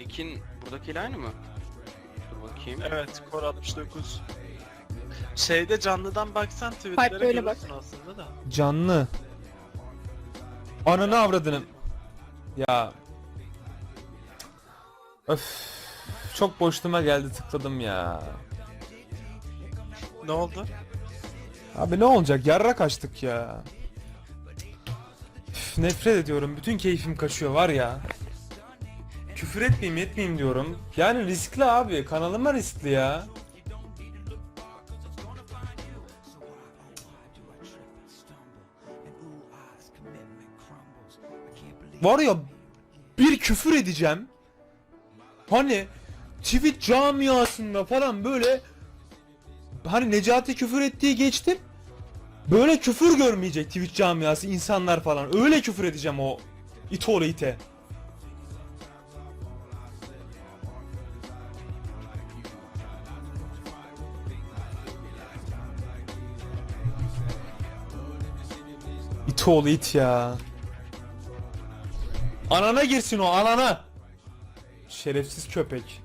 Nick'in buradakiyle aynı mı? Dur bakayım. Evet, Core 69. Şeyde canlıdan baksan tweetlere Pipe böyle görürsün aslında da. Canlı. Ananı avradını. Ya. Öf. Çok boşluğuma geldi tıkladım ya. Ne oldu? Abi ne olacak? Yarrak açtık ya. Üf, nefret ediyorum. Bütün keyfim kaçıyor var ya. Küfür etmeyeyim etmeyeyim diyorum. Yani riskli abi. Kanalıma riskli ya. Var ya bir küfür edeceğim. Hani Twitch camiasında falan böyle hani Necati küfür ettiği geçtim. Böyle küfür görmeyecek Twitch camiası insanlar falan. Öyle küfür edeceğim o ite oğlu ite. İte oğlu it ya. Anana girsin o anana. Şerefsiz köpek.